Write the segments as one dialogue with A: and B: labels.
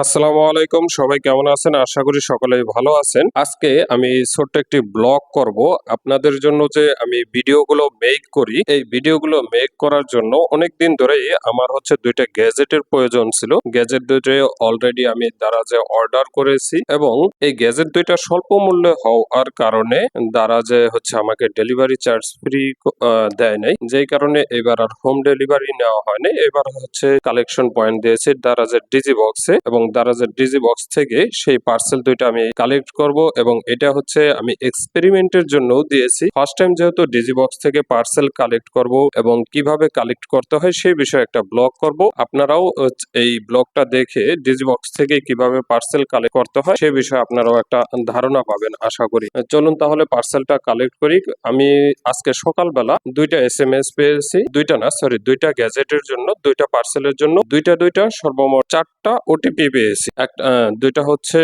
A: আসসালামু আলাইকুম, সবাই কেমন আছেন? আশা করি সকলেই ভালো আছেন। আজকে আমি ছোট্ট একটি ব্লগ করব। আপনাদের জন্য যে আমি ভিডিওগুলো মেক করি, এই ভিডিওগুলো মেক করার জন্য অনেক দিন ধরেই আমার হচ্ছে দুইটা গ্যাজেটের প্রয়োজন ছিল। গ্যাজেট দুইটা অলরেডি আমি দারাজে অর্ডার করেছি এবং এই গ্যাজেট দুইটা স্বল্প মূল্যে হওয়ার কারণে দারাজে হচ্ছে আমাকে ডেলিভারি চার্জ ফ্রি দেয় নাই। যেই কারণে এবার আর হোম ডেলিভারি নেওয়া হয়নি। এবার হচ্ছে কালেকশন পয়েন্ট দিয়েছি দারাজের ডিজি বক্সে এবং দারাজের ডিজি বক্স থেকে সেই পার্সেল দুইটা আমি কালেক্ট করব এবং এটা হচ্ছে আমি এক্সপেরিমেন্টের জন্য দিয়েছি। ফার্স্ট টাইম যেহেতু ডিজি বক্স থেকে পার্সেল কালেক্ট করব এবং কীভাবে কালেক্ট করতে হয় সেই বিষয়ে একটা ব্লগ করব। আপনারাও এই ব্লগটা দেখে ডিজি বক্স থেকে কীভাবে পার্সেল কালেক্ট করতে হয় সেই বিষয়ে আপনারাও একটা ধারণা পাবেন, আশা করি। চলুন তাহলে পার্সেলটা কালেক্ট করি। আমি আজকে সকালবেলা দুইটা এস এম এস পেয়েছি, দুইটা না সরি দুইটা গ্যাজেটের জন্য, দুইটা পার্সেলের জন্য। দুইটা দুইটা, সর্বমোট চারটা ওটিপি পেয়েছি। আহ, দুইটা হচ্ছে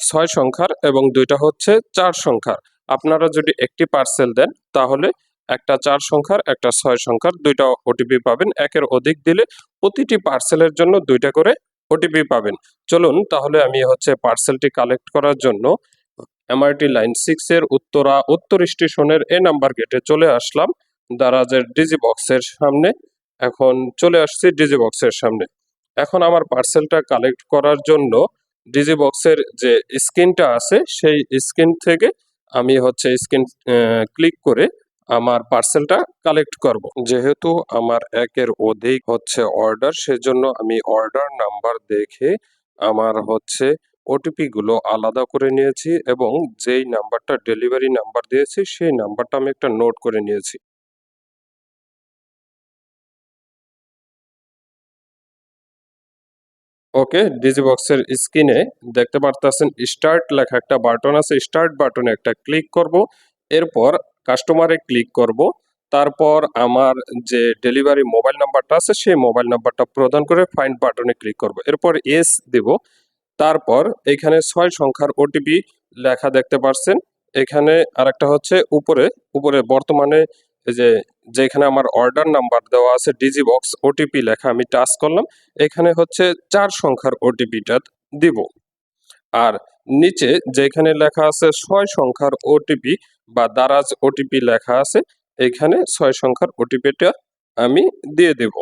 A: ছয় সংখ্যার এবং দুইটা হচ্ছে চার সংখ্যার। আপনারা যদি একটি পার্সেল দেন তাহলে একটা চার সংখ্যার একটা ছয় সংখ্যার দুইটা ওটিপি পাবেন। একের অধিক দিলে প্রতিটি পার্সেলের জন্য দুইটা করে ওটিপি পাবেন। চলুন তাহলে আমি হচ্ছে পার্সেলটি কালেক্ট করার জন্য এমআরটি লাইন সিক্স এর উত্তরা উত্তর স্টেশনের এ নাম্বার গেটে চলে আসলাম। দারাজের ডিজি বক্সের সামনে। এখন চলে আসছি ডিজি বক্সের সামনে। এখন আমার পার্সেলটা কালেক্ট করার জন্য ডিজি বক্সের যে স্ক্রিনটা আছে, সেই স্ক্রিন থেকে আমি হচ্ছে স্ক্রিন ক্লিক করে আমার পার্সেলটা কালেক্ট করব। যেহেতু আমার একের অধিক হচ্ছে অর্ডার সেজন্য আমি অর্ডার নাম্বার দেখে আমার হচ্ছে ওটিপি গুলো আলাদা করে নিয়েছি এবং যেই নাম্বারটা ডেলিভারি নাম্বার দিয়েছি, সেই নাম্বারটা আমি একটা নোট করে নিয়েছি। ওকে ডিজি বক্সের স্ক্রিনে দেখতে পারতেছেন স্টার্ট লেখা একটা বাটন আছে স্টার্ট বাটনে একটা ক্লিক করব, এরপর কাস্টমারে ক্লিক করব, তারপর আমার যে ডেলিভারি মোবাইল নাম্বারটা আছে, সেই মোবাইল নাম্বারটা প্রদান করে ফাইন্ড বাটনে ক্লিক করব, এরপর এস দেব, তারপর এখানে ছয় সংখ্যার ওটিপি লেখা দেখতে পারছেন, এখানে আরেকটা হচ্ছে উপরে উপরে বর্তমানে যে যেখানে আমার অর্ডার নাম্বার দেওয়া আছে ডিজি বক্স ওটিপি লেখা, আমি টাচ করলাম। এখানে হচ্ছে চার সংখ্যার ওটিপিটা দিব। আর নিচে যেখানে লেখা আছে ছয় সংখ্যার ওটিপি বা দারাজ ওটিপি লেখা আছে, এখানে ছয় সংখ্যার ওটিপিটা আমি দিয়ে দেব।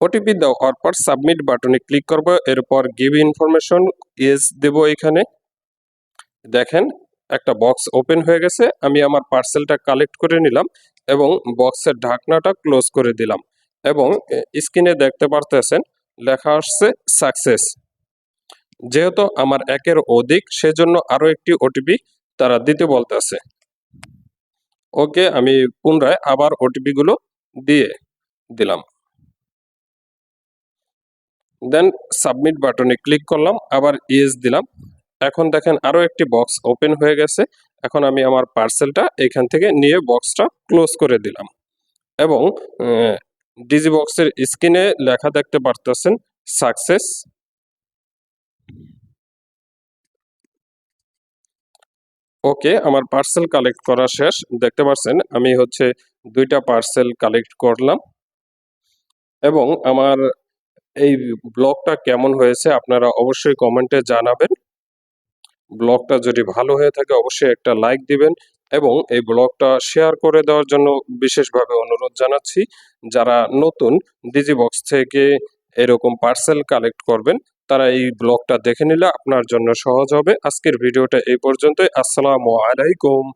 A: ওটিপি দেওয়ার পর সাবমিট বাটনে ক্লিক করব, এরপর গিভ ইনফরমেশন ইয়েস দেব এখানে। দেখেন একটা বক্স ওপেন হয়ে গেছে, আমি আমার পার্সেলটা কালেক্ট করে নিলাম এবং বক্সের ঢাকনাটা ক্লোজ করে দিলাম এবং স্ক্রিনে দেখতে পারতেছেন, লেখা আসছে সাকসেস যেহেতু আমার একের অধিক, সেজন্য আরও একটি ওটিপি তারা দিতে বলতেছে। ওকে, আমি পুনরায় আবার ওটিপি গুলো দিয়ে দিলাম। দেন সাবমিট বাটনে ক্লিক করলাম, আবার ইয়েস দিলাম। এখন দেখেন আরও একটি বক্স ওপেন হয়ে গেছে। এখন আমি আমার পার্সেলটা এখান থেকে নিয়ে বক্সটা ক্লোজ করে দিলাম। এবং ডিজি বক্সের স্ক্রিনে লেখা দেখতে পারতেছেন সাকসেস ওকে আমার পার্সেল কালেক্ট করা শেষ। দেখতে পাচ্ছেন আমি হচ্ছে দুইটা পার্সেল কালেক্ট করলাম। এবং আমার এই ব্লগটা কেমন হয়েছে আপনারা অবশ্যই কমেন্টে জানাবেন। ব্লগটা যদি ভালো হয়ে থাকে, অবশ্যই একটা লাইক দিবেন এবং এই ব্লগটা শেয়ার করে দেওয়ার জন্য বিশেষভাবে অনুরোধ জানাচ্ছি। যারা নতুন ডিজি বক্স থেকে এরকম পার্সেল কালেক্ট করবেন, তারা এই ব্লগটা দেখে নিলে আপনার জন্য সহজ হবে। আজকের ভিডিওটা এই পর্যন্তই। আসসালামু আলাইকুম।